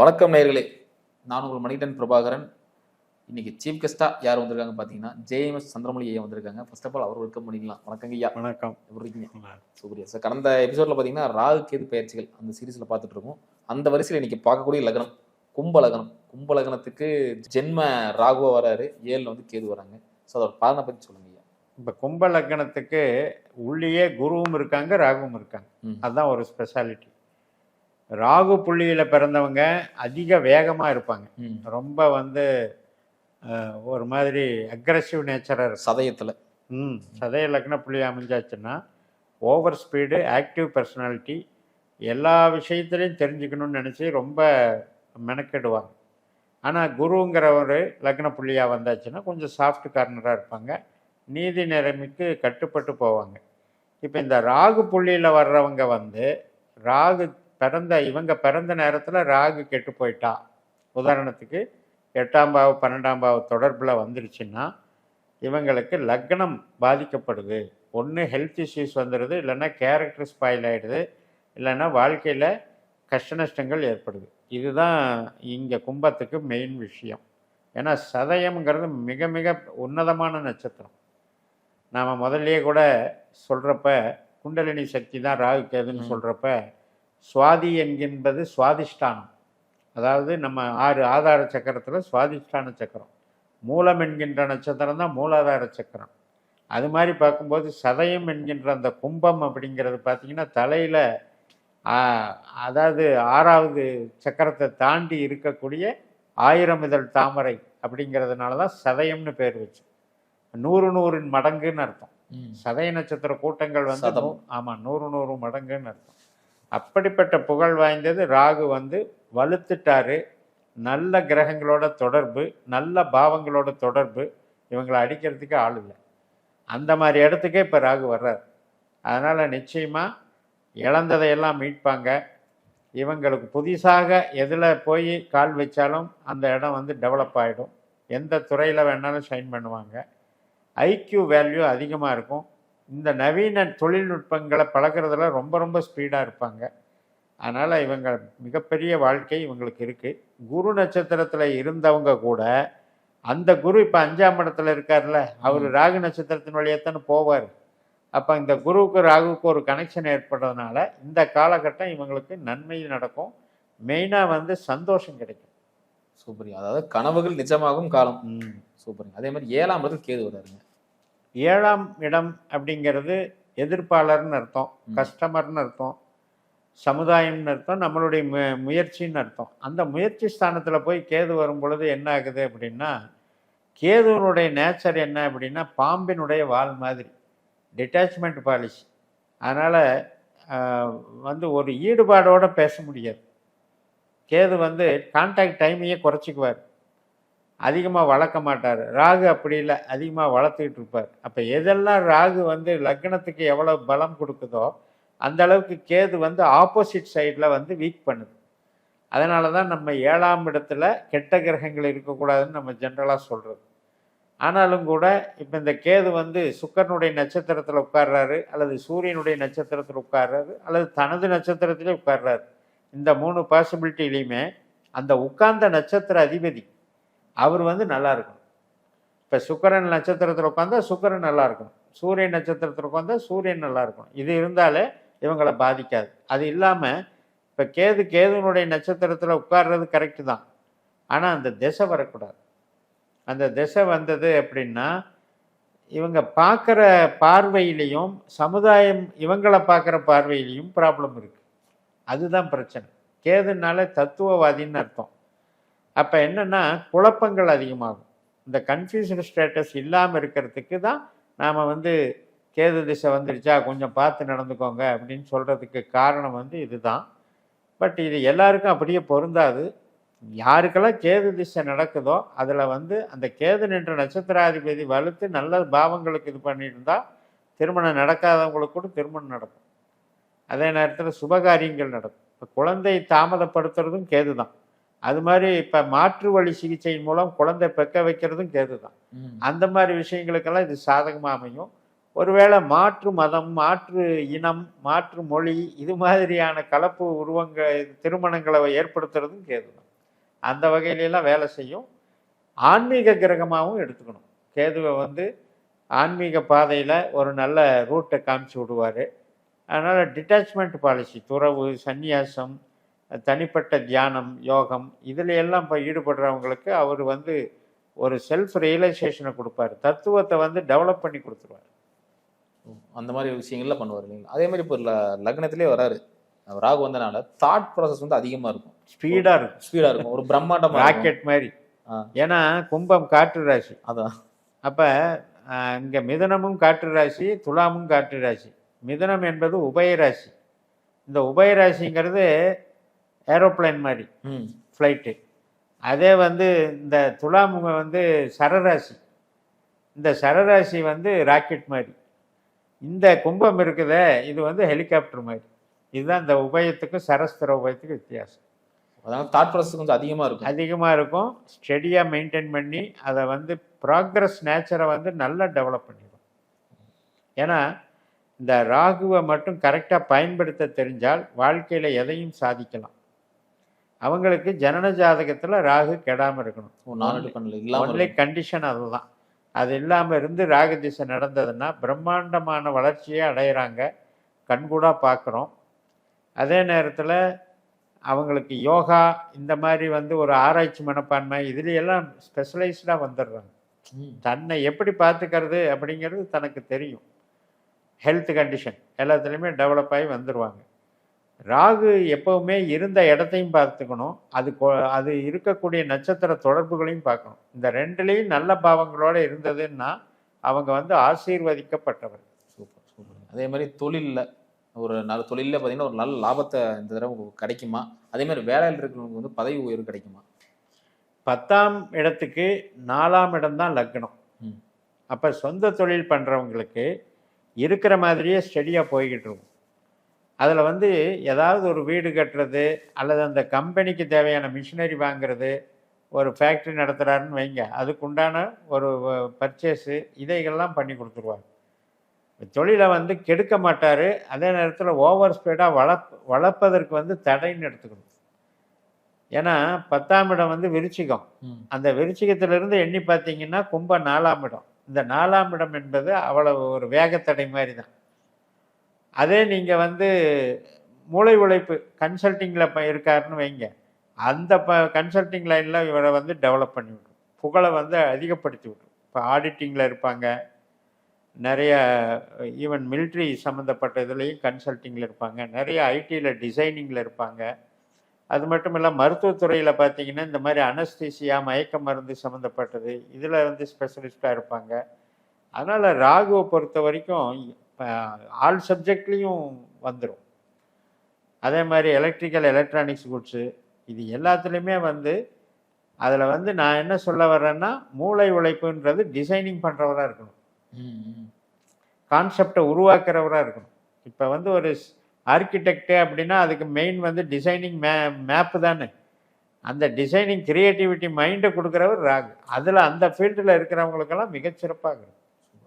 வணக்கம் நேயர்களே. நான் உங்கள் மணிகண்டன் பிரபாகரன். இன்னைக்கு சீஃப் கெஸ்டா யார் வந்திருக்காங்க பார்த்தீங்கன்னா ஜேஎம்எஸ் சந்திரமொழி ஐயா வந்திருக்காங்க. ஃபர்ஸ்ட் ஆஃப் ஆல் அவர் வெல்கம் பண்ணிக்கலாம் வணக்கங்க ஐயா. வணக்கம். எப்படி இருக்கீங்க? சூப்பரியா சார் கடந்த எபிசோட்ல பார்த்தீங்கன்னா ராகு கேது பயிற்சிகள் அந்த சீரீஸ்ல பார்த்துட்டு இருக்கோம். அந்த வரிசையில் இன்னைக்கு பார்க்கக்கூடிய லக்னம் கும்ப லக்னம். கும்ப லக்னத்துக்கு ஜென்ம ராகுவா வராரு. ஏழுல வந்து கேது வராங்க. ஸோ அதோட பலனை பற்றி சொல்லுங்க ஐயா. இப்போ கும்ப லக்னத்துக்கு உள்ளேயே குருவும் இருக்காங்க ராகுவும் இருக்காங்க. அதுதான் ஒரு ஸ்பெஷாலிட்டி ராகு புள்ளியில் பிறந்தவங்க அதிக வேகமாக இருப்பாங்க. ரொம்ப வந்து ஒரு மாதிரி அக்ரஸிவ் நேச்சராக சதயத்துல. ம். சதய லக்ன புள்ளி அமைஞ்சாச்சுன்னா ஓவர் ஸ்பீடு ஆக்டிவ் பர்சனாலிட்டி எல்லா விஷயத்துலையும் தெரிஞ்சுக்கணும்னு நினச்சி ரொம்ப மெனக்கெடுவாங்க. ஆனால் குருங்கிற ஒரு லக்ன புள்ளியாக வந்தாச்சுன்னா கொஞ்சம் சாஃப்ட் கார்னராக இருப்பாங்க. நீதி நிலைமைக்கு கட்டுப்பட்டு போவாங்க. இப்போ இந்த ராகு புள்ளியில் வர்றவங்க வந்து ராகு பிறந்த இவங்க பிறந்த நேரத்தில் ராகு கெட்டு போயிட்டா. உதாரணத்துக்கு எட்டாம் பாவ பன்னெண்டாம் பாவ தொடர்பில் வந்துருச்சுன்னா இவங்களுக்கு லக்னம் பாதிக்கப்படுது. ஒன்று ஹெல்த் இஷ்யூஸ் வந்துடுது இல்லைன்னா கேரக்டர் ஸ்பாயில் ஆகிடுது இல்லைன்னா வாழ்க்கையில் கஷ்ட நஷ்டங்கள் ஏற்படுது. இதுதான் இங்கே கும்பத்துக்கு மெயின் விஷயம். ஏன்னா சதயம்ங்கிறது மிக மிக உன்னதமான நட்சத்திரம். நாம் முதல்லயே கூட சொல்கிறப்ப குண்டலினி சக்தி தான் ராகு கேதுன்னு. சொல்கிறப்ப சுவாதி என்கின்றது சுவாதிஷ்டானம். அதாவது நம்ம ஆறு ஆதார சக்கரத்தில் சுவாதிஷ்டான சக்கரம். மூலம் என்கின்ற நட்சத்திரம் தான் மூலாதார சக்கரம். அது மாதிரி பார்க்கும்போது சதயம் என்கின்ற அந்த கும்பம் அப்படிங்கிறது பார்த்தீங்கன்னா தலையில் அதாவது ஆறாவது சக்கரத்தை தாண்டி இருக்கக்கூடிய ஆயிரம் இதழ் தாமரை அப்படிங்கிறதுனால தான் சதயம்னு பேர் வச்சு. நூறு நூறின் மடங்குன்னு அர்த்தம். சதய நட்சத்திர கூட்டங்கள் வந்து சதம். நூ- ஆமா நூறு நூறு மடங்குன்னு அர்த்தம். அப்படிப்பட்ட புகழ் வாய்ந்தது ராகு வந்து வலுத்துட்டாரு. நல்ல கிரகங்களோட தொடர்பு நல்ல பாவங்களோட தொடர்பு இவங்களை அடிக்கிறதுக்கு ஆள் இல்லை. அந்த மாதிரி இடத்துக்கே இப்போ ராகு வர்றார். அதனால் நிச்சயமாக இழந்ததையெல்லாம் மீட்பாங்க. இவங்களுக்கு புதுசாக எதில் போய் கால் வச்சாலும் அந்த இடம் வந்து டெவலப் ஆகிடும் எந்த துறையில் வேணாலும் ஷைன் பண்ணுவாங்க. ஐக்யூ வேல்யூ அதிகமாக இருக்கும். இந்த நவீன தொழில்நுட்பங்களை பழகுறதுல ரொம்ப ரொம்ப ஸ்பீடாக இருப்பாங்க. அதனால் இவங்க மிகப்பெரிய வாழ்க்கை இவங்களுக்கு இருக்குது குரு நட்சத்திரத்தில் இருந்தவங்க கூட அந்த குரு இப்போ அஞ்சாம் இடத்துல இருக்கார்ல அவர். ராகு நட்சத்திரத்தின் வழியாத்தானே போவார். அப்போ இந்த குருவுக்கு ராகுவுக்கு ஒரு கனெக்ஷன் ஏற்படுறதுனால இந்த காலகட்டம் இவங்களுக்கு நன்மை நடக்கும். மெயினாக வந்து சந்தோஷம் கிடைக்கும். சூப்பரியா அதாவது கனவுகள் நிஜமாகும் காலம். ம். சூப்பருங்க. அதே மாதிரி ஏழாம் இடத்துல கேது வராருங்க ஏழாம் இடம் அப்படிங்கிறது எதிர்ப்பாளர்னு அர்த்தம். கஸ்டமர்னு அர்த்தம் சமுதாயம்னு அர்த்தம் நம்மளுடைய மு முயற்சின்னு அர்த்தம். அந்த முயற்சி ஸ்தானத்தில் போய் கேது வரும் பொழுது என்ன ஆகுது அப்படின்னா கேதுவனுடைய நேச்சர் என்ன அப்படின்னா பாம்பினுடைய வால் மாதிரி டிட்டாச்மெண்ட் பாலிசி அதனால் வந்து ஒரு ஈடுபாடோட பேச முடியாது. கேது வந்து கான்டாக்ட் டைமையே குறைச்சிக்குவார். அதிகமாக வளர்க்க மாட்டார். ராகு அப்படி இல்லை அதிகமாக வளர்த்துக்கிட்டு இருப்பார். அப்போ எதெல்லாம் ராகு வந்து லக்னத்துக்கு எவ்வளோ பலம் கொடுக்குதோ அந்த அளவுக்கு கேது வந்து ஆப்போசிட் சைடில் வந்து வீக் பண்ணுது. அதனால தான் நம்ம ஏழாம் இடத்துல கெட்ட கிரகங்கள் இருக்கக்கூடாதுன்னு நம்ம ஜென்ரலாக சொல்கிறது ஆனாலும் கூட இப்போ இந்த கேது வந்து சுக்கரனுடைய நட்சத்திரத்தில் உட்கார்றாரு அல்லது சூரியனுடைய நட்சத்திரத்தில் உட்கார்றாரு அல்லது தனது நட்சத்திரத்திலே உட்கார்றாரு. இந்த மூணு பாசிபிலிட்டிலையுமே அந்த உட்கார்ந்த நட்சத்திர அதிபதி அவர் வந்து நல்லா இருக்கணும். இப்போ சுக்கரன் நட்சத்திரத்தில் உட்காந்தா சுக்கரன் நல்லா இருக்கணும். சூரியன் நட்சத்திரத்தில் உட்காந்தா சூரியன் நல்லா இருக்கணும். இது இருந்தாலே இவங்களை பாதிக்காது. அது இல்லாமல் இப்போ கேது கேதுனுடைய நட்சத்திரத்தில் உட்கார்றது கரெக்டு தான். ஆனால் அந்த திசை வரக்கூடாது. அந்த திசை வந்தது அப்படின்னா இவங்க பார்க்குற பார்வையிலையும் சமுதாயம் இவங்களை பார்க்குற பார்வையிலையும் ப்ராப்ளம் இருக்குது அதுதான் பிரச்சனை. கேதுனால தத்துவவாதின்னு அர்த்தம். அப்போ என்னென்னா குழப்பங்கள் அதிகமாகும். இந்த கன்ஃபியூஷன் ஸ்டேட்டஸ் இல்லாமல் இருக்கிறதுக்கு தான் நாம் வந்து கேது திசை வந்துருச்சா கொஞ்சம் பார்த்து நடந்துக்கோங்க அப்படின்னு சொல்கிறதுக்கு காரணம் வந்து இதுதான். பட் இது எல்லாருக்கும் அப்படியே பொருந்தாது. யாருக்கெல்லாம் கேது திசை நடக்குதோ அதில் வந்து அந்த கேது நின்ற நட்சத்திராதிபதி வலுத்து நல்ல பாவங்களுக்கு இது பண்ணியிருந்தா திருமணம் நடக்காதவங்களுக்கு கூட திருமணம் நடக்கும். அதே நேரத்தில் சுபகாரியங்கள் நடக்கும். இப்போ குழந்தை தாமதப்படுத்துறதும் கேது தான் அது மாதிரி இப்போ மாற்று வழி சிகிச்சையின் மூலம் குழந்தை பெக்க வைக்கிறதும் கேது தான். அந்த மாதிரி விஷயங்களுக்கெல்லாம் இது சாதகமாக அமையும். ஒருவேளை மாற்று மதம் மாற்று இனம் மாற்று மொழி இது மாதிரியான கலப்பு உருவங்க திருமணங்களை ஏற்படுத்துறதும் கேது தான் அந்த வகையிலெல்லாம் வேலை செய்யும். ஆன்மீக கிரகமாகவும் எடுத்துக்கணும். கேதுவை வந்து ஆன்மீக பாதையில் ஒரு நல்ல ரூட்டை காமிச்சு விடுவார். அதனால் டிட்டாச்மெண்ட் பாலிசி துறவு சந்நியாசம் தனிப்பட்ட தியானம் யோகம் இதில் எல்லாம் இப்போ ஈடுபடுறவங்களுக்கு அவர் வந்து ஒரு செல்ஃப் ரியலைசேஷனை கொடுப்பாரு. தத்துவத்தை வந்து டெவலப் பண்ணி கொடுத்துருவார். அந்த மாதிரி விஷயங்கள்லாம் பண்ணுவார் இல்லைங்களா? அதே மாதிரி இப்போ ல- லக்னத்திலே வராரு. ராகு வந்தனால தாட் ப்ராசஸ் வந்து அதிகமா இருக்கும். ஸ்பீடாக இருக்கும். ஸ்பீடா இருக்கும். ஒரு பிரம்மாண்டமா. ராக்கெட் மாதிரி. ஏன்னா கும்பம் காற்று ராசி. அதான் அப்போ இங்கே மிதுனமும் காற்று ராசி துலாமும் காற்று ராசி. மிதுனம் என்பது உபயராசி இந்த உபயராசிங்கிறது ஏரோப்ளேன் மாதிரி. ஃப்ளைட்டு அதே வந்து இந்த துலாம் வந்து சரராசி. இந்த சரராசி வந்து ராக்கெட் மாதிரி. இந்த கும்பம் இருக்குதே இது வந்து ஹெலிகாப்டர் மாதிரி. இதுதான் இந்த உபயத்துக்கும் சரஸ்திர உபயத்துக்கும் வித்தியாசம். அதனால தாட் ப்ராசஸ் கொஞ்சம் அதிகமா இருக்கும். அதிகமாக இருக்கும். ஸ்டெடியாக மெயின்டைன் பண்ணி அதை வந்து ப்ராக்ரஸ் நேச்சரை வந்து நல்லா டெவலப் பண்ணிடும். ஏன்னா இந்த ராகுவை மட்டும் கரெக்டாக பயன்படுத்த தெரிஞ்சால் வாழ்க்கையில் எதையும் சாதிக்கலாம். அவங்களுக்கு ஜனன ஜாதகத்தில் ராகு கெடாமல் இருக்கணும். ஒன்லி. கண்டிஷன் அதுதான். அது இல்லாமல் இருந்து ராகு திசை நடந்ததுன்னா பிரம்மாண்டமான வளர்ச்சியை அடையிறாங்க. கண்கூடாக பார்க்குறோம் அதே நேரத்தில் அவங்களுக்கு யோகா இந்த மாதிரி வந்து ஒரு ஆராய்ச்சி மனப்பான்மை இதுல எல்லாம் ஸ்பெஷலைஸ்டாக வந்துடுறாங்க. தன்னை எப்படி பார்த்துக்கிறது அப்படிங்கிறது தனக்கு தெரியும். ஹெல்த் கண்டிஷன் எல்லாத்துலேயுமே டெவலப் ஆகி வந்துடுவாங்க ராகு எப்பவுமே இருந்த இடத்தையும் பார்த்துக்கணும். அது அது இருக்கக்கூடிய நட்சத்திர தொடர்புகளையும் பார்க்கணும். இந்த ரெண்டுலேயும் நல்ல பாவங்களோட இருந்ததுன்னா அவங்க வந்து ஆசீர்வதிக்கப்பட்டவர். Super super. அதே மாதிரி தொழில்ல ஒரு நல்ல தொழில்ல பார்த்தீங்கன்னா ஒரு நல்ல லாபத்தை இந்த தடவை கிடைக்குமா? அதே மாதிரி வேலையில் இருக்கிறவங்களுக்கு வந்து பதவி உயர்வு கிடைக்குமா? பத்தாம் இடத்துக்கு நாலாம் இடம் தான் லக்னம். அப்போ சொந்த தொழில் பண்ணுறவங்களுக்கு இருக்கிற மாதிரியே ஸ்டெடியாக போய்கிட்டு இருக்கும். அதில் வந்து ஏதாவது ஒரு வீடு கட்டுறது அல்லது அந்த கம்பெனிக்கு தேவையான மிஷினரி வாங்குறது ஒரு ஃபேக்ட்ரி நடத்துகிறாருன்னு வைங்க. அதுக்குண்டான ஒரு பர்ச்சேஸு இதைகள்லாம் பண்ணி கொடுத்துருவாங்க தொழிலை வந்து கெடுக்க மாட்டார். அதே நேரத்தில் ஓவர் ஸ்பீடாக வளர்ப் வளர்ப்பதற்கு வந்து தடைன்னு எடுத்துக்கணும். ஏன்னா பத்தாம் இடம் வந்து விருச்சிகம். அந்த விருச்சிகத்திலிருந்து எண்ணி பார்த்தீங்கன்னா கும்ப நாலாம் இடம். இந்த நாலாம் இடம் என்பது அவ்வளவு ஒரு வேகத்தடை மாதிரி தான். அதே நீங்கள் வந்து மூளை உழைப்பு கன்சல்ட்டிங்கில் இப்போ இருக்காருன்னு வைங்க. அந்த ப கன்சல்ட்டிங் லைனில் இவரை வந்து டெவலப் பண்ணி விட்ரும். புகழை வந்து அதிகப்படுத்தி விட்ரும். இப்போ ஆடிட்டிங்கில் இருப்பாங்க. நிறைய ஈவன் military சம்மந்தப்பட்ட இதுலேயும் கன்சல்ட்டிங்கில் இருப்பாங்க. நிறைய ஐடியில் டிசைனிங்கில் இருப்பாங்க. அது மட்டும் இல்லை மருத்துவத்துறையில் பார்த்தீங்கன்னா இந்த மாதிரி அனஸ்தீசியா மயக்க மருந்து சம்மந்தப்பட்டது இதில் வந்து ஸ்பெஷலிஸ்ட்டாக இருப்பாங்க. அதனால் ராகுவை பொறுத்த வரைக்கும் ஆல் சப்ஜெக்ட்லேயும் வந்துடும் அதே மாதிரி எலக்ட்ரிக்கல் எலக்ட்ரானிக்ஸ் குட்ஸு இது எல்லாத்துலேயுமே வந்து அதில் வந்து நான் என்ன சொல்ல வர்றேன்னா மூளை உழைப்புன்றது டிசைனிங் பண்ணுறவராக இருக்கணும். கான்செப்டை உருவாக்குறவராக இருக்கணும். இப்போ வந்து ஒரு ஆர்கிடெக்ட் அப்படின்னா அதுக்கு மெயின் வந்து டிசைனிங் மே மேப்பு தானே. அந்த டிசைனிங் கிரியேட்டிவிட்டி மைண்டை கொடுக்குறவர் ராகு. அதில் அந்த ஃபீல்டில் இருக்கிறவங்களுக்கெல்லாம் மிகச்சிறப்பாக இருக்கும்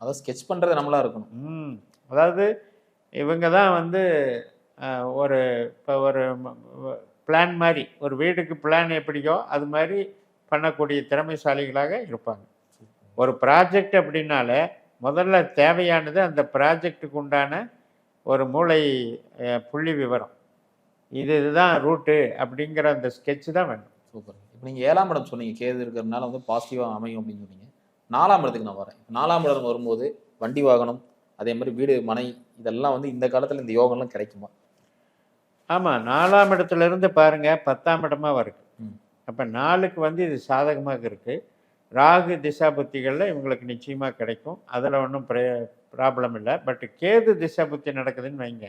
அதாவது ஸ்கெட்ச் பண்றது நம்மளா இருக்கணும். ம். அதாவது இவங்க தான் வந்து ஒரு இப்போ ஒரு பிளான் மாதிரி ஒரு வீடுக்கு பிளான் எப்படியோ அது மாதிரி பண்ணக்கூடிய திறமைசாலிகளாக இருப்பாங்க. ஒரு ப்ராஜெக்ட் அப்படின்னாலே முதல்ல தேவையானது அந்த ப்ராஜெக்ட்டுக்கு உண்டான ஒரு மூளை புள்ளி விவரம். இது இதுதான் ரூட்டு அப்படிங்கிற அந்த ஸ்கெட்ச் தான் வேணும். சூப்பர். இப்போ நீங்கள் ஏழாம் இடம் சொன்னீங்க கேது இருக்கிறதுனால வந்து பாசிட்டிவாக அமையும் அப்படின்னு சொன்னீங்க. நாலாம் இடத்துக்கு நான் வரேன். நாலாம் இடம் வரும்போது வண்டி வாகனம் அதே மாதிரி வீடு மனை இதெல்லாம் வந்து இந்த காலத்துல இந்த யோகம்லாம் கிடைக்குமா? ஆமாம் நாலாம் இடத்துல இருந்து பாருங்க பத்தாம் இடமா வருது. அப்போ நாலுக்கு வந்து இது சாதகமாக இருக்கு. ராகு திசா புத்திகளில் இவங்களுக்கு நிச்சயமாக கிடைக்கும். அதில் ஒன்றும் ப்ராப்ளம் இல்லை. பட் கேது திசா புத்தி நடக்குதுன்னு வைங்க.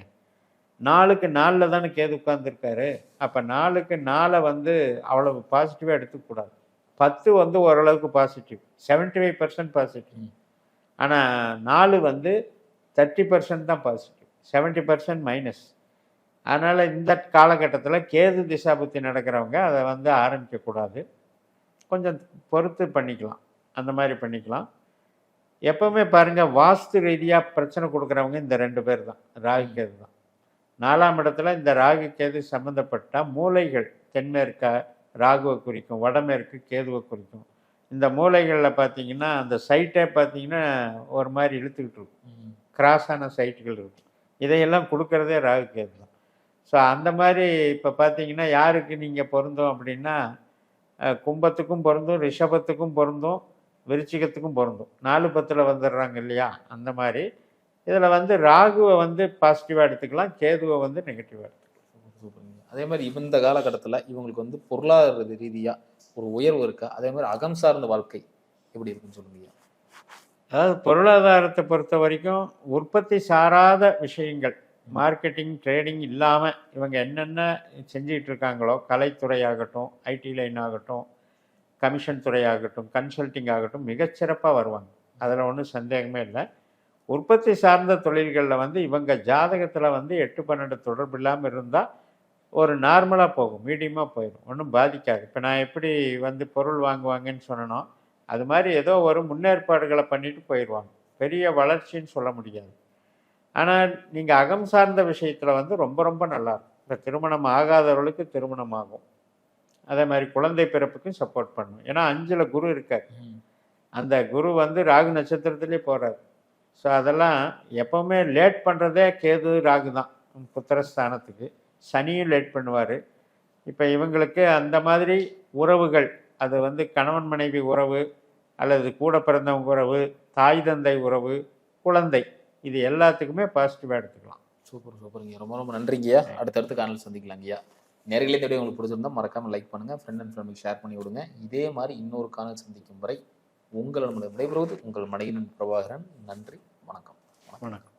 நாலுக்கு நாலில் தானே கேது உட்காந்துருக்காரு அப்போ நாலுக்கு நாலை வந்து அவ்வளவு பாசிட்டிவாக எடுத்துக்கூடாது பத்து வந்து ஓரளவுக்கு பாசிட்டிவ் 75% ஃபைவ் பர்சன்ட் பாசிட்டிவ். ஆனால் நாலு வந்து தேர்ட்டி பர்சன்ட் தான் பாசிட்டிவ் 70% பர்சன்ட் மைனஸ் அதனால் இந்த காலகட்டத்தில் கேது திசாபுத்தி நடக்கிறவங்க அதை வந்து ஆரம்பிக்கக்கூடாது கொஞ்சம் பொறுத்து பண்ணிக்கலாம் அந்த மாதிரி பண்ணிக்கலாம். எப்பவுமே பாருங்கள் வாஸ்து ரீதியாக பிரச்சனை கொடுக்குறவங்க இந்த ரெண்டு பேர் தான் ராகு கேது தான். நாலாம் இடத்துல இந்த ராகு கேது சம்மந்தப்பட்ட மூலைகள் தென்மேற்கா ராகுவை குறிக்கும் வடமேற்கு கேதுவை குறிக்கும். இந்த மூலைகளில் பார்த்தீங்கன்னா அந்த சைட்டே பார்த்தீங்கன்னா ஒரு மாதிரி இழுத்துக்கிட்டு இருக்கும். கிராஸான சைட்டுகள் இருக்கும். இதையெல்லாம் கொடுக்கறதே ராகு கேது தான். ஸோ அந்த மாதிரி இப்போ பார்த்தீங்கன்னா யாருக்கு நீங்கள் பொருந்தோம் அப்படின்னா கும்பத்துக்கும் பொருந்தும் ரிஷபத்துக்கும் பொருந்தும் விருச்சிகத்துக்கும் பொருந்தும். நாலு பத்தில் வந்துடுறாங்க இல்லையா? அந்த மாதிரி. இதில் வந்து ராகுவை வந்து பாசிட்டிவாக எடுத்துக்கலாம் கேதுவை வந்து நெகட்டிவாக எடுத்துக்கலாம். அதே மாதிரி இந்த காலகட்டத்தில் இவங்களுக்கு வந்து பொருளாதார ரீதியாக ஒரு உயர்வு இருக்கா? அதே மாதிரி அகம் சார்ந்த வாழ்க்கை எப்படி இருக்குன்னு சொல்லுங்க அதாவது பொருளாதாரத்தை பொறுத்த வரைக்கும் உற்பத்தி சாராத விஷயங்கள் மார்க்கெட்டிங் ட்ரேடிங் இல்லாமல் இவங்க என்னென்ன செஞ்சிகிட்டு இருக்காங்களோ கலைத்துறையாகட்டும் ஐடி லைன் ஆகட்டும் கமிஷன் துறையாகட்டும் கன்சல்ட்டிங் கன்சல்டிங் ஆகட்டும் மிகச்சிறப்பாக வருவாங்க. அதில் ஒன்றும் சந்தேகமே இல்லை. உற்பத்தி சார்ந்த தொழில்களில் வந்து இவங்க ஜாதகத்தில் வந்து எட்டு பன்னெண்டு தொடர்பு இல்லாமல் இருந்தால் ஒரு நார்மலாக போகும் மீடியமாக போயிடும் ஒன்றும் பாதிக்காது. இப்போ நான் எப்படி வந்து பொருள் வாங்குவாங்கன்னு சொன்னோம் அது மாதிரி ஏதோ ஒரு முன்னேற்பாடுகளை பண்ணிட்டு போயிடுவாங்க. பெரிய வளர்ச்சின்னு சொல்ல முடியாது. ஆனால் நீங்கள் அகம் சார்ந்த விஷயத்தில் வந்து ரொம்ப ரொம்ப நல்லா இப்போ திருமணம் ஆகாதவர்களுக்கு திருமணம் ஆகும் அதே மாதிரி குழந்தை பிறப்புக்கும் சப்போர்ட் பண்ணும். ஏன்னா அஞ்சில் குரு இருக்கார். அந்த குரு வந்து ராகு நட்சத்திரத்திலே போகிறார் ஸோ அதெல்லாம் எப்போவுமே லேட் பண்ணுறதே கேது ராகு தான். புத்திரஸ்தானத்துக்கு. சனியும் லேட் பண்ணுவார். இப்போ இவங்களுக்கு அந்த மாதிரி உறவுகள் அது வந்து கணவன் மனைவி உறவு அல்லது கூட பிறந்தவங்க உறவு தாய் தந்தை உறவு குழந்தை இது எல்லாத்துக்குமே பாசிட்டிவாக எடுத்துக்கலாம். சூப்பர் சூப்பருங்க ரொம்ப ரொம்ப நன்றிங்கய்யா. அடுத்தடுத்து காணல் சந்திக்கலாங்கய்யா. நேர்களே வீடியோ உங்களுக்கு பிடிச்சிருந்தா மறக்காம லைக் பண்ணுங்க ஃப்ரெண்ட் அண்ட் ஃபேமிலி ஷேர் பண்ணி விடுங்க. இதே மாதிரி இன்னொரு காணல் சந்திக்கும் வரை உங்களிடம் விடைபெறுவது உங்கள் மனைவின் பிரபாகரன். நன்றி வணக்கம். வணக்கம்.